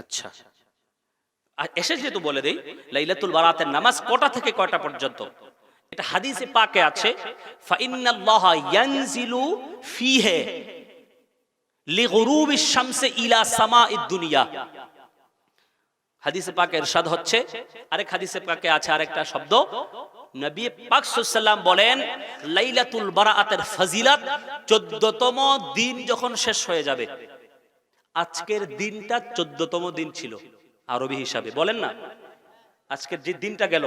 আচ্ছা। আর এসে যেহেতু বলে দেই, লাইলাতুল বারাতের নামাজ কটা থেকে কয়টা পর্যন্ত? এটা হাদিসে পাকে আছে, ফাইন্নাল্লাহ ইয়ানজিলু ফিহে লিগুরুবিশ শামসি ইলা সামাইদ দুনিয়া। হাদিসে পাকে ইরশাদ হচ্ছে, আরেক হাদিসে পাকে আছে আরেকটা শব্দ, নবী পাক সাল্লাল্লাহু বলেন, লাইলাতুল বারাতের ফজিলত 14তম দিন যখন শেষ হয়ে যাবে। আজকের দিনটা 14তম দিন ছিল। আরবি হিসাবে। বলেন না? আজকের যে দিনটা গেল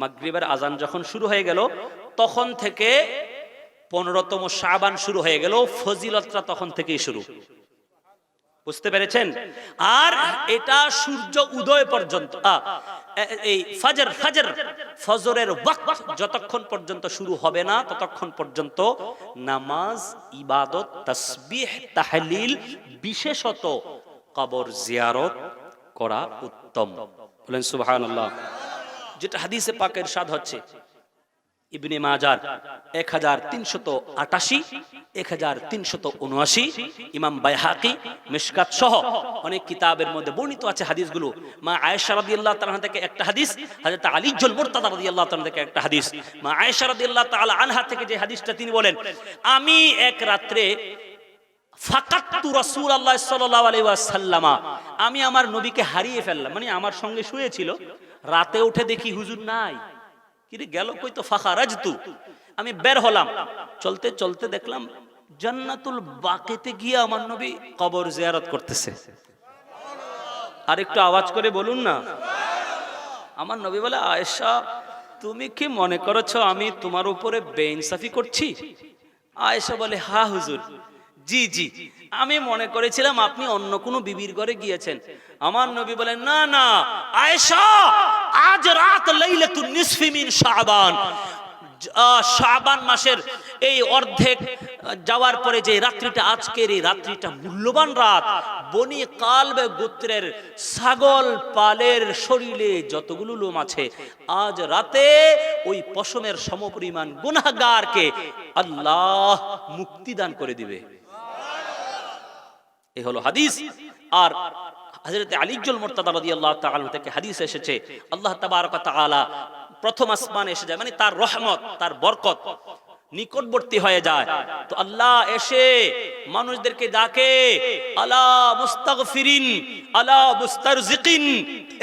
মাগরিবের আজান যখন শুরু হয়ে গেল তখন থেকে পনেরোতম শাবান শুরু হয়ে গেল ফজিলতটা তখন থেকেই শুরু। বুঝতে পেরেছেন? আর এটা সূর্য উদয় পর্যন্ত এই ফজর ফজর, ফজরের ওয়াক্ত যতক্ষণ পর্যন্ত শুরু হবে না, ততক্ষণ পর্যন্ত নামাজ, ইবাদত, তাসবিহ, তাহলিল, বিশেষত কবর জিয়ারত করা উত্তম। বলেন সুবহানাল্লাহ। যেটা হাদিসে পাকের স্বাদ হচ্ছে। ইবনে মাজার এক হাজার তিনশত আটাশি এক হাজার তিনশত উনআশি, ইমাম বাইহাকি, মিশকাত সহ অনেক কিতাবের মধ্যে বর্ণিত আছে হাদিসগুলো। মা আয়েশা রাদিয়াল্লাহু তাআলা থেকে একটা হাদিস, হযরত আলী জুল মুরতাদা রাদিয়াল্লাহু তাআলা থেকে একটা হাদিস। মা আয়েশা রাদিয়াল্লাহু তাআলা আনহা থেকে যে হাদিসটা তিনি বলেন, আমি এক রাত্রে ফাকাত্তু রাসূলুল্লাহ সাল্লাল্লাহু আলাইহি ওয়াসাল্লামা, আমি আমার নবীকে হারিয়ে ফেললাম। মানে আমার সঙ্গে শুয়েছিল, রাতে উঠে দেখি হুজুর নাই। কিরে গেল কই তো? ফাঁকা রাজতু আমি বের হলাম। চলতে চলতে দেখলাম জান্নাতুল বাকেতে গিয়ে আমার নবী কবর জিয়ারত করতেছে। আর একটু আওয়াজ করে বলুন না। আমার নবী বলে, আয়েশা, তুমি কি মনে করেছ আমি তোমার উপরে বেইনসাফি করছি? আয়েশা বলে হা হুজুর। জি জি। আমি মনে করেছিলাম আপনি অন্য কোনো বিবির ঘরে গিয়েছেন। আমার নবী বলেন, না না, আয়েশা, আজ রাত লাইলাতুন নিসফি মিন শাবান। শাবান মাসের এই অর্ধেক যাওয়ার পরে যে রাত্রিটা, আজকের এই রাত্রিটা মূল্যবান রাত। বনি কালবে গোত্রের ছাগল পালের শরীরে যতগুলো লোম আছে, আজ রাতে ওই পশমের সমপরিমাণ গুনাহগারকে আল্লাহ মুক্তি দান করে দিবে। এ হলো হাদিস। আর হযরত আলীজুল মুর্তাদা রাদিয়াল্লাহু তাল থেকে হাদিস এসেছে, আল্লাহ তাবারক আলা প্রথম আসমানে এসে যায় মানে তার রহমত, তার বরকত। নিকটবর্তী হয়ে যায়। তো আল্লাহ এসে মানুষদেরকে ডাকে, আলা মুস্তাগফিরিন, আলা মুস্তারজিকিন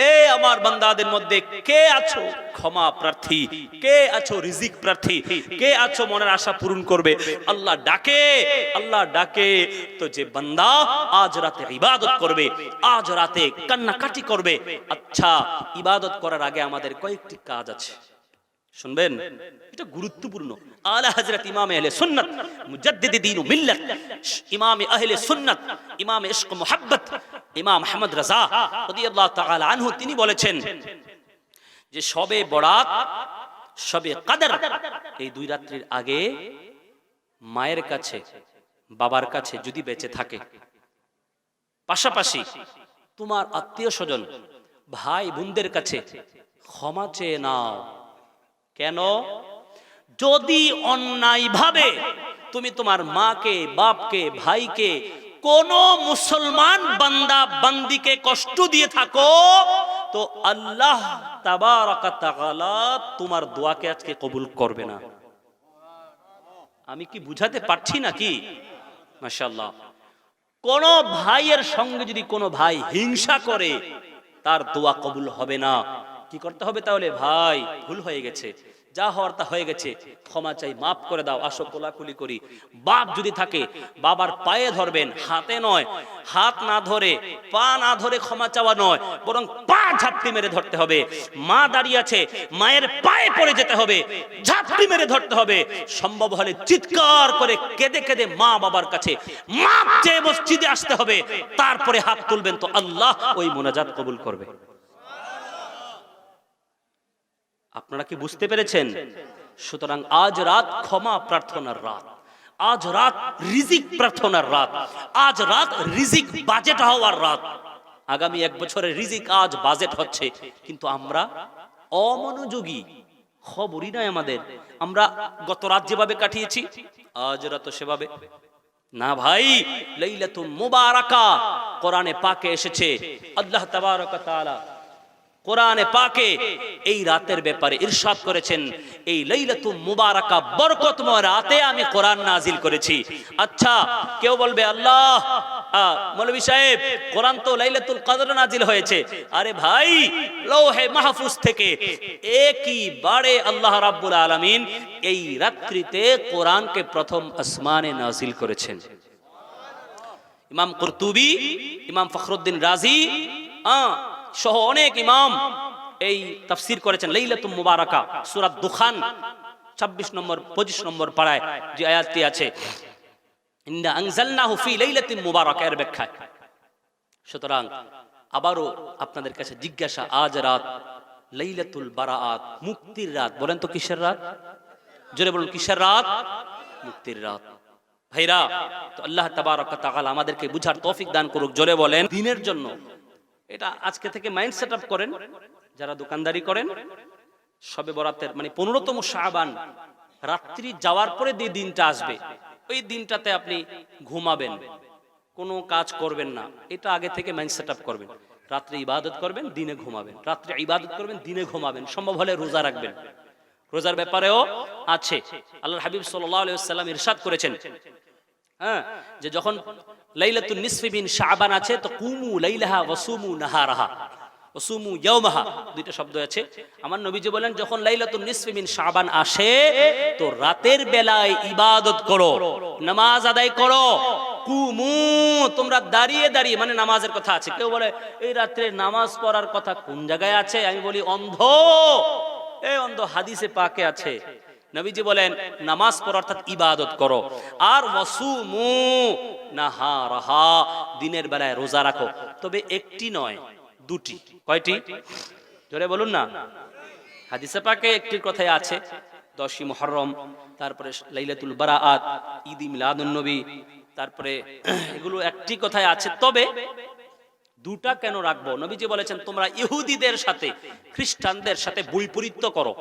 এ আমার বান্দাদের মধ্যে কে আছো ক্ষমা প্রার্থী, কে আছো রিজিক প্রার্থী, কে আছো মনের আশা পূরণ করবে? আল্লাহ ডাকে আল্লাহ ডাকে, তো যে বান্দা আজ রাতে ইবাদত করবে, আজ রাতে কান্নাকাটি করবে। আচ্ছা ইবাদত করার আগে আমাদের কয়েকটি কাজ আছে। শুনবেন? এটা গুরুত্বপূর্ণ। আলা হযরত ইমাম আহলে সুন্নাত, মুজাদ্দিদ দ্বীন ও মিল্লাত, ইমাম আহলে সুন্নাত, ইমাম ইশক মুহাব্বত, ইমাম আহমদ রাজা রাদিয়াল্লাহু তাআলা আনহু, তিনি বলেছেন যে সবে বরাত, সবে কাদর, এই দুই রাত্রির আগে মায়ের কাছে, বাবার কাছে যদি বেঁচে থাকে। পাশাপাশি তোমার আত্মীয় স্বজন, ভাই বোনদের কাছে ক্ষমা চেয়ে নাও। কেন? যদি অন্যায়ভাবে তুমি তোমার মাকে, বাপকে, ভাইকে কোন মুসলমান বান্দা, বান্দিকে কষ্ট দিয়ে থাকো, তো আল্লাহ তোমার দোয়াকে আজকে কবুল করবে না। আমি কি বুঝাতে পারছি নাকি? মাশাআল্লাহ। কোন ভাইয়ের সঙ্গে যদি কোনো ভাই হিংসা করে, তার দোয়া কবুল হবে না। কি করতে হবে তাহলে? ভাই, ভুল হয়ে গেছে। যা হওয়ার তা হয়ে গেছে। ক্ষমা চাই, মাফ করে দাও, আসো কোলাকুলি করি। বাপ যদি থাকে, বাবার পায়ে ধরবেন, হাতে নয়। হাত না ধরে, পা না ধরে ক্ষমা চাওয়া নয়। বরং পা ঝাপটি মেরে ধরতে হবে। মা দাঁড়িয়ে আছে, মায়ের পায়ে পড়ে যেতে হবে। ঝাপটি মেরে ধরতে হবে। সম্ভব হলে চিৎকার করে কেঁদে কেঁদে মা বাবার কাছে। মাপ চেয়ে মসজিদে আসতে হবে। তারপরে হাত তুলবেন তো আল্লাহ ওই মোনাজাত কবুল করবে। আপনারা কি বুঝতে পেরেছেন? সুতরাং আজ রাত ক্ষমা প্রার্থনার রাত। আজ রাত রিজিক প্রার্থনার রাত। আজ রাত রিজিক বাজেট হওয়ার রাত। আগামী এক বছরের রিজিক আজ বাজেট হচ্ছে। কিন্তু আমরা অমনোযোগী খবরই নাই আমাদের। আমরা গত রাত যেভাবে কাটিয়েছি, আজ রাত সেভাবে। না ভাই, লাইলাতুল মুবারাকা কোরআনে পাকে এসেছে। আল্লাহ তাবারক তাআলা কোরআনে পাকে এই রাতের ব্যাপারে ইরশাদ করেছেন এই লাইলাতুল মুবারাকা বরকতময় রাতে আমি কোরআন নাজিল করেছি। আচ্ছা কেউ বলবে আল্লাহ মৌলভী সাহেব কোরআন তো লাইলাতুল কদর নাজিল হয়েছে। আরে ভাই লৌহে মাহফুজ থেকে একই বারে আল্লাহ রাব্বুল আলামিন এই রাত্রিতে কোরআনকে প্রথম আসমানে নাজিল করেছেন। ইমাম কুরতুবি ইমাম ফখরুদ্দিন রাজি আহ, সহ অনেক ইমাম এই তাফসির করেছেন লাইলাতুল মুবারাকা, সূরা দুখান 26 নম্বর 25 নম্বর পাড়ায় যে আয়াতটি আছে, ইন্না আনজালনাহু ফি লাইলাতিন মুবারাকা এর ব্যাখ্যায়। সুতরাং আবারও আপনাদের কাছে জিজ্ঞাসা, আজ রাত লাইলাতুল বারাআত, মুক্তির রাত, বলেন তো কিসের রাত? জোরে বলুন, কিসের রাত? মুক্তির রাত। ভাইরা, তো আল্লাহ তাবারক তাআলা আমাদেরকে বুঝার তৌফিক দান করুক, জোরে বলেন। দিনের জন্য এটা আজকে থেকে মাইন্ড সেট করেন, যারা দোকানদারি করেন সবে বরাতের মানে পনেরোতম শাহবান রাত্রি যাওয়ার পরে যে দিনটা আসবে, ওই দিনটাতে আপনি ঘুমাবেন, কোনো কাজ করবেন না, এটা আগে থেকে মাইন্ড সেট আপ করবেন। রাত্রে ইবাদত করবেন, দিনে ঘুমাবেন। রাত্রে ইবাদত করবেন, দিনে ঘুমাবেন, সম্ভব হলে রোজা রাখবেন। রোজার ব্যাপারেও আছে। আল্লাহ হাবিব আলাইহি ইরশাদ করেছেন। হ্যাঁ যে যখন লাইলাতুন নিসফি বিন শাবান আছে, তো কুমু লাইলাহা ওয়াসুমু নাহারাহা। ওয়াসুমু ইয়াওমাহা দুইটা শব্দ আছে। আমার নবীজি বলেন, যখন লাইলাতুন নিসফি বিন শাবান আসে, তো রাতের বেলায় ইবাদত করো, নামাজ আদায় করো। কুমু, তোমরা দাঁড়িয়ে দাঁড়িয়ে মানে নামাজের কথা আছে। কেউ বলে, এই রাত্রে নামাজ পড়ার কথা কোন জায়গায় আছে? আমি বলি, অন্ধ। এই অন্ধ হাদিসে পাকে আছে। নবীজি বলেন, নামাজ পড়ো, অর্থাৎ ইবাদত করো। আর ওয়াসুমু নাহারাহা, দিনের বেলায় রোজা রাখো। তবে একটি নয়, দুটি। কয়টি? জোরে বলুন না। হাদিসে পাকে একটির কথাই আছে, দশই মুহররম, তারপরে লাইলাতুল বারাআত ঈদ মিলাদুন নবী, তারপরে এগুলো একটি কথাই আছে। তবে দুটা কেন রাখব? নবীজি বলেছেন, তোমরা ইহুদিদের সাথে, খ্রিস্টানদের সাথে বৈপরীত্য করো।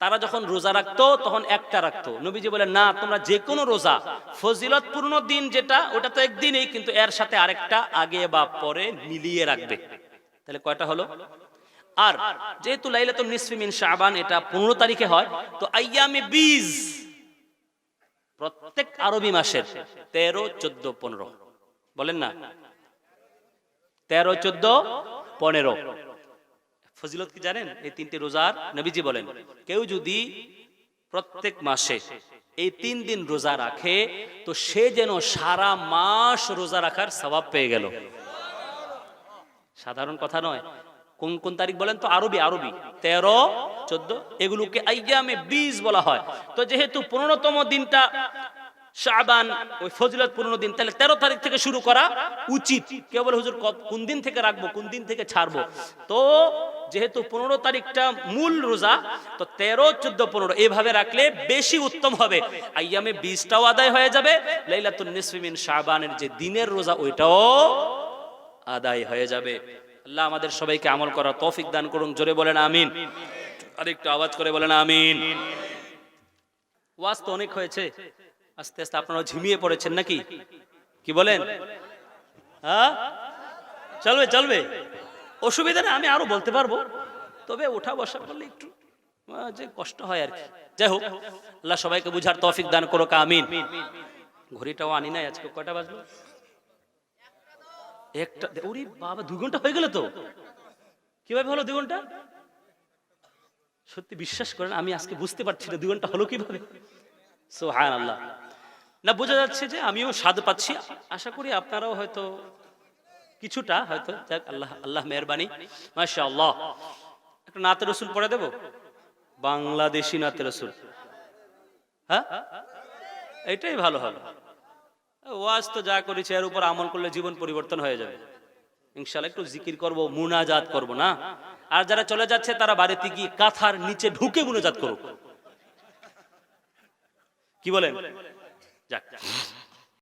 তারা যখন রোজা রাখতো, তখন একটা রাখতো। নবীজি বলে না, তোমরা যে কোনো রোজা, ফজিলতপূর্ণ দিন যেটা, ওটা তো একদিনই, কিন্তু এর সাথে আরেকটা আগে বা পরে মিলিয়ে রাখবে। তাহলে কয়টা হলো? আর যেহেতু লাইলাতুন নিসফি মিন শাবান, এটা 15 তারিখে হয়, তো আইয়ামে বীজ প্রত্যেক আরবি মাসের 13 14 15 বলেন না? তেরো, চোদ্দ, পনেরো। ফজিলত কি জানেন? এই তিনটি রোজার নবীজি বলেন। কেউ যদি প্রত্যেক মাসে এই তিন দিন রোজা রাখে, তো সে যেন সারা মাস রোজা রাখার স্বভাব পেয়ে গেল। সাধারণ কথা নয়। কোন কোন তারিখ বলেন তো? আরবি আরবি। তেরো, চোদ্দ, এগুলোকে আইয়ামে বীজ বলা হয়। তো যেহেতু পনেরোতম দিনটা শাবান, ওই ফজিলত পূর্ণ দিন, তাহলে তেরো তারিখ থেকে শুরু করা উচিত। কেউ বলে, হুজুর কোন দিন থেকে রাখব? কোন দিন থেকে ছাড়বো? তো যেহেতু পনেরো তারিখটা মূল রোজা, তো তেরো, চোদ্দ, পনেরো, এভাবে রাখলে বেশি উত্তম হবে। আইয়ামে বীজটাও আদায় হয়ে যাবে, লাইলাতুন নিসফিমিন শাবানের যে দিনের রোজা, ওইটাও আদায় হয়ে যাবে। আল্লাহ আমাদের সবাইকে আমল করার তৌফিক দান করুন, জোরে বলেন আমিন। আরেকটু আওয়াজ করে বলেন আমিন। ওয়াজ তো অনেক হয়েছে, আস্তে আস্তে আপনারা ঝিমিয়ে পড়েছেন নাকি? কি বলেন? হ্যাঁ? চলবে চলবে। অসুবিধা নেই, আমি আরও বলতে পারব। তবে ওঠা বসা করলে একটু যে কষ্ট হয় আর কি। যাই হোক, আল্লাহ সবাইকে বুঝার তৌফিক দান করো আমিন। ঘড়িটাও আনি নাই, আজকে কয়টা বাজলো? একটা, ওরে বাবা, দুই ঘণ্টা হয়ে গেল তো। কীভাবে হলো দুই ঘণ্টা? সত্যি বিশ্বাস করেন, আমি আজকে বুঝতে পারছি না দুই ঘণ্টা হলো কীভাবে। সোহান আল্লাহ না, বোঝা যাচ্ছে যে আমিও স্বাদ পাচ্ছি। আশা করি আপনারাও হয়তো কিছুটা হয়তো, যাক, আল্লাহ আল্লাহ মেহরবানি। মাশা আল্লাহ একটা নাতে রসুল পড়ে দেব? বাংলাদেশি নাতে রসুল। হ্যাঁ? এটাই ভালো হবে। ওয়াজ তো যা করেছে, এর উপর আমল করলে জীবন পরিবর্তন হয়ে যাবে। ইনশাল্লাহ একটু জিকির করব, মুনাজাত করব, না? আর যারা চলে যাচ্ছে, তারা বাড়িতে গিয়ে কাঁথার নিচে ঢুকে মুনাজাত করুক। কি বলেন? যাক।